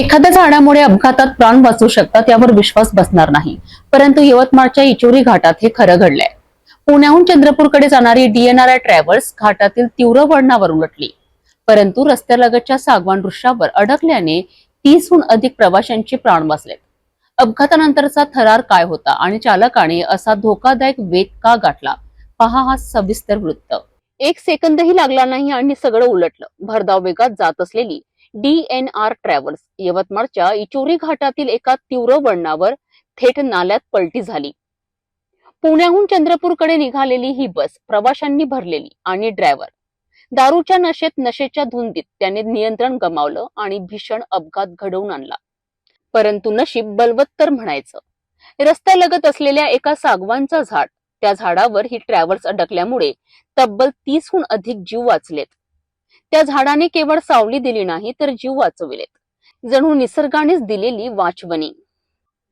एखाद्या झाडामुळे अपघातात प्राण वाचू शकतात यावर विश्वास बसणार नाही. परंतु यवतमाळच्या इचोरी घाटात हे खरं घडलंय. पुण्याहून चंद्रपूरकडे जाणारी डीएनआरआय ट्रॅव्हल्स घाटातील तीव्र वळणावर उलटली. परंतु रस्त्यालगतच्या सागवान वृक्षावर अडकल्याने तीसहून अधिक प्रवाशांचे प्राण वाचलेत. अपघातानंतरचा थरार काय होता आणि चालकाने असा धोकादायक वेग का गाठला? पहा हा सविस्तर वृत्त. एक सेकंदही लागला नाही आणि सगळं उलटलं. भरधाव वेगात जात असलेली डी एन आर ट्रॅव्हल्स यवतमाळच्या इचोरी घाटातील एका तीव्र वळणावर थेट नाल्यात पलटी झाली. पुण्याहून चंद्रपूरकडे निघालेली ही बस प्रवाशांनी भरलेली आणि ड्रायव्हर दारूच्या नशेत नशेच्या धुंदीत त्याने नियंत्रण गमावलं आणि भीषण अपघात घडवून आणला. परंतु नशीब बलवत्तर म्हणायचं. रस्त्यालगत असलेल्या एका सागवानचा झाड त्या झाडावर ही ट्रॅव्हल्स अडकल्यामुळे तब्बल तीसहून अधिक जीव वाचलेत. त्या झाडाने केवळ सावली दिली नाही तर जीव वाचविलेत. जणू निसर्गानेच दिलेली वाचवणी.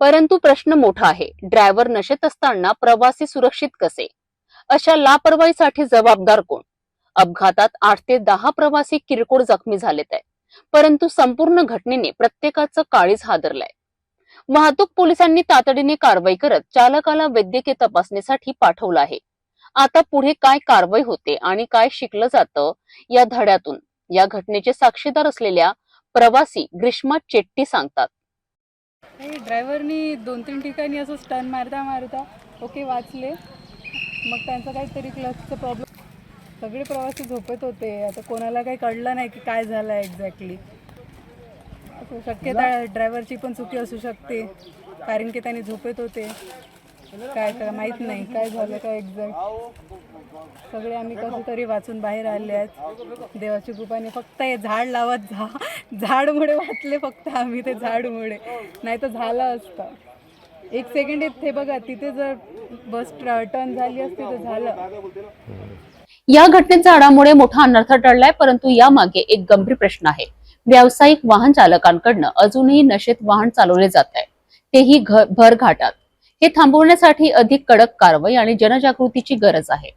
परंतु प्रश्न मोठा आहे ड्रायव्हर नशेत असताना प्रवासी सुरक्षित कसे? अशा लापरवाहीसाठी जबाबदार कोण? अपघातात आठ ते दहा प्रवासी किरकोळ जखमी झालेत आहे. परंतु संपूर्ण घटनेने प्रत्येकाचं काळीज हादरलंय. वाहतूक पोलिसांनी तातडीने कारवाई करत चालकाला वैद्यकीय तपासणीसाठी पाठवलं आहे. आता पुढे काय कारवाई होते आणि काय शिकलं जातं या धड्यातून? या घटनेचे साक्षीदार असलेल्या प्रवासी ग्रीष्मा चेट्टी सांगतात. ड्रायव्हरनी दोन तीन ठिकाणी असं स्टन मारता मारता ओके वाचले. मग त्यांचं काहीतरी क्लचचं प्रॉब्लेम सगळे प्रवासी झोपत होते. आता कोणाला काही कळलं नाही की काय झालं एक्झॅक्टली शक्यता ड्रायव्हरची पण चुकी असू शकते कारण की त्यांनी झोपेत होते. काय काय माहीत नाही काय झालं काय एक्झॅक्ट सगळे आम्ही कसं तरी वाचून बाहेर आले आहेत. देवाची कृपाने फक्त हे झाड लावत झा झाडमुळे वाचले फक्त आम्ही ते झाडमुळे. नाही तर झालं असतं. एक सेकंड ते बघा तिथे जर बस टर्न झाली असती तर झालं. या घटनेत झाडामुळे मोठा अनर्थ टळलाय परंतु यामागे एक गंभीर प्रश्न आहे. व्यावसायिक वाहन चालकांकडनं अजूनही नशेत वाहन चालवले जात आहे. तेही घ- भर घाटात हे थांबवण्यासाठी अधिक कडक कारवाई आणि जनजागृतीची गरज आहे.